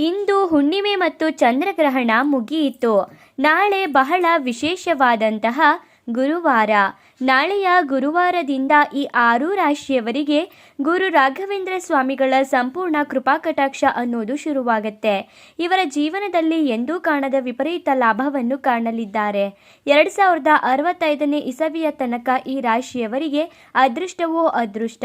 ಇಂದು ಹುಣ್ಣಿಮೆ ಮತ್ತು ಚಂದ್ರಗ್ರಹಣ ಮುಗಿಯಿತು. ನಾಳೆ ಬಹಳ ವಿಶೇಷವಾದಂತಹ ಗುರುವಾರ. ನಾಳೆಯ ಗುರುವಾರದಿಂದ ಈ ಆರು ರಾಶಿಯವರಿಗೆ ಗುರು ರಾಘವೇಂದ್ರ ಸ್ವಾಮಿಗಳ ಸಂಪೂರ್ಣ ಕೃಪಾಕಟಾಕ್ಷ ಅನ್ನೋದು ಶುರುವಾಗುತ್ತೆ. ಇವರ ಜೀವನದಲ್ಲಿ ಎಂದೂ ಕಾಣದ ವಿಪರೀತ ಲಾಭವನ್ನು ಕಾಣಲಿದ್ದಾರೆ. ಎರಡು ಸಾವಿರದ ಅರವತ್ತೈದನೇ ಇಸವಿಯ ತನಕ ಈ ರಾಶಿಯವರಿಗೆ ಅದೃಷ್ಟವೋ ಅದೃಷ್ಟ.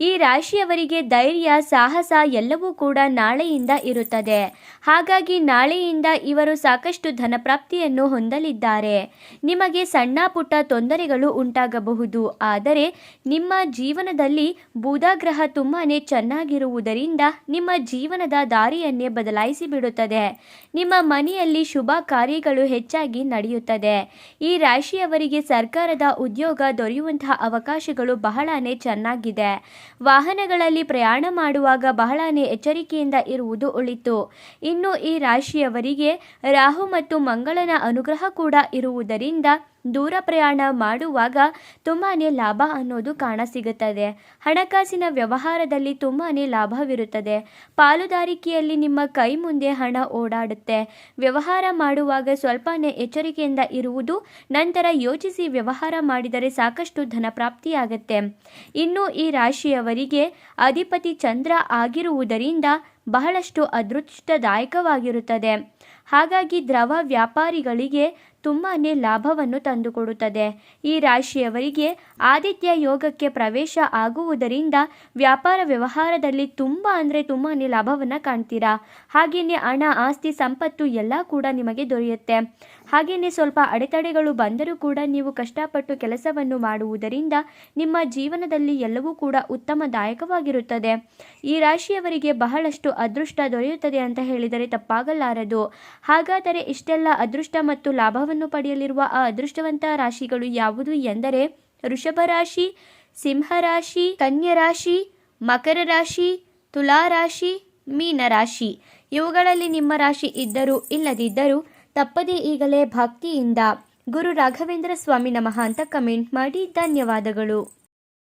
ಈ ರಾಶಿಯವರಿಗೆ ಧೈರ್ಯ, ಸಾಹಸ ಎಲ್ಲವೂ ಕೂಡ ನಾಳೆಯಿಂದ ಇರುತ್ತದೆ. ಹಾಗಾಗಿ ನಾಳೆಯಿಂದ ಇವರು ಸಾಕಷ್ಟು ಧನಪ್ರಾಪ್ತಿಯನ್ನು ಹೊಂದಲಿದ್ದಾರೆ. ನಿಮಗೆ ಸಣ್ಣ ಪುಟ್ಟ ತೊಂದರೆಗಳು ಉಂಟಾಗಬಹುದು. ಆದರೆ ನಿಮ್ಮ ಜೀವನದಲ್ಲಿ ಬೂದಾಗ್ರಹ ಗ್ರಹ ತುಂಬಾ ಚೆನ್ನಾಗಿರುವುದರಿಂದ ನಿಮ್ಮ ಜೀವನದ ದಾರಿಯನ್ನೇ ಬದಲಾಯಿಸಿ ಬಿಡುತ್ತದೆ. ನಿಮ್ಮ ಮನೆಯಲ್ಲಿ ಶುಭ ಕಾರ್ಯಗಳು ಹೆಚ್ಚಾಗಿ ನಡೆಯುತ್ತದೆ. ಈ ರಾಶಿಯವರಿಗೆ ಸರ್ಕಾರದ ಉದ್ಯೋಗ ದೊರೆಯುವಂತಹ ಅವಕಾಶಗಳು ಬಹಳನೇ ಚೆನ್ನಾಗಿದೆ. ವಾಹನಗಳಲ್ಲಿ ಪ್ರಯಾಣ ಮಾಡುವಾಗ ಬಹಳನೇ ಎಚ್ಚರಿಕೆಯಿಂದ ಇರುವುದು ಒಳಿತು. ಇನ್ನು ಈ ರಾಶಿಯವರಿಗೆ ರಾಹು ಮತ್ತು ಮಂಗಳನ ಅನುಗ್ರಹ ಕೂಡ ಇರುವುದರಿಂದ ದೂರ ಪ್ರಯಾಣ ಮಾಡುವಾಗ ತುಂಬಾ ಲಾಭ ಅನ್ನೋದು ಕಾಣಸಿಗುತ್ತದೆ ಹಣಕಾಸಿನ ವ್ಯವಹಾರದಲ್ಲಿ ತುಂಬಾ ಲಾಭವಿರುತ್ತದೆ. ಪಾಲುದಾರಿಕೆಯಲ್ಲಿ ನಿಮ್ಮ ಕೈ ಮುಂದೆ ಹಣ ಓಡಾಡುತ್ತೆ. ವ್ಯವಹಾರ ಮಾಡುವಾಗ ಸ್ವಲ್ಪನೇ ಎಚ್ಚರಿಕೆಯಿಂದ ಇರುವುದು, ನಂತರ ಯೋಚಿಸಿ ವ್ಯವಹಾರ ಮಾಡಿದರೆ ಸಾಕಷ್ಟು ಧನ ಪ್ರಾಪ್ತಿಯಾಗತ್ತೆ ಇನ್ನು ಈ ರಾಶಿಯವರಿಗೆ ಅಧಿಪತಿ ಚಂದ್ರ ಆಗಿರುವುದರಿಂದ ಬಹಳಷ್ಟು ಅದೃಷ್ಟದಾಯಕವಾಗಿರುತ್ತದೆ. ಹಾಗಾಗಿ ದ್ರವ ವ್ಯಾಪಾರಿಗಳಿಗೆ ತುಂಬಾ ಲಾಭವನ್ನು ತಂದುಕೊಡುತ್ತದೆ. ಈ ರಾಶಿಯವರಿಗೆ ಆದಿತ್ಯ ಯೋಗಕ್ಕೆ ಪ್ರವೇಶ ಆಗುವುದರಿಂದ ವ್ಯಾಪಾರ ವ್ಯವಹಾರದಲ್ಲಿ ತುಂಬ ಅಂದರೆ ತುಂಬಾ ಲಾಭವನ್ನು ಕಾಣ್ತೀರಾ? ಹಾಗೆಯೇ ಹಣ, ಆಸ್ತಿ, ಸಂಪತ್ತು ಎಲ್ಲ ಕೂಡ ನಿಮಗೆ ದೊರೆಯುತ್ತೆ. ಹಾಗೆಯೇ ಸ್ವಲ್ಪ ಅಡೆತಡೆಗಳು ಬಂದರೂ ಕೂಡ ನೀವು ಕಷ್ಟಪಟ್ಟು ಕೆಲಸವನ್ನು ಮಾಡುವುದರಿಂದ ನಿಮ್ಮ ಜೀವನದಲ್ಲಿ ಎಲ್ಲವೂ ಕೂಡ ಉತ್ತಮದಾಯಕವಾಗಿರುತ್ತದೆ. ಈ ರಾಶಿಯವರಿಗೆ ಬಹಳಷ್ಟು ಅದೃಷ್ಟ ದೊರೆಯುತ್ತದೆ ಅಂತ ಹೇಳಿದರೆ ತಪ್ಪಾಗಲಾರದು. ಹಾಗಾದರೆ ಇಷ್ಟೆಲ್ಲ ಅದೃಷ್ಟ ಮತ್ತು ಲಾಭವನ್ನು ಪಡೆಯಲಿರುವ ಆ ಅದೃಷ್ಟವಂತ ರಾಶಿಗಳು ಯಾವುದು ಎಂದರೆ ವೃಷಭ ರಾಶಿ ಸಿಂಹರಾಶಿ ಕನ್ಯಾ ರಾಶಿ, ಮಕರ ರಾಶಿ, ತುಲಾ ರಾಶಿ ಮೀನರಾಶಿ ಇವುಗಳಲ್ಲಿ ನಿಮ್ಮ ರಾಶಿ ಇದ್ದರೂ ಇಲ್ಲದಿದ್ದರೂ ತಪ್ಪದೇ ಈಗಲೇ ಭಕ್ತಿಯಿಂದ ಗುರು ರಾಘವೇಂದ್ರ ಸ್ವಾಮಿ ನಮಃ ಅಂತ ಕಮೆಂಟ್ ಮಾಡಿ ಧನ್ಯವಾದಗಳು.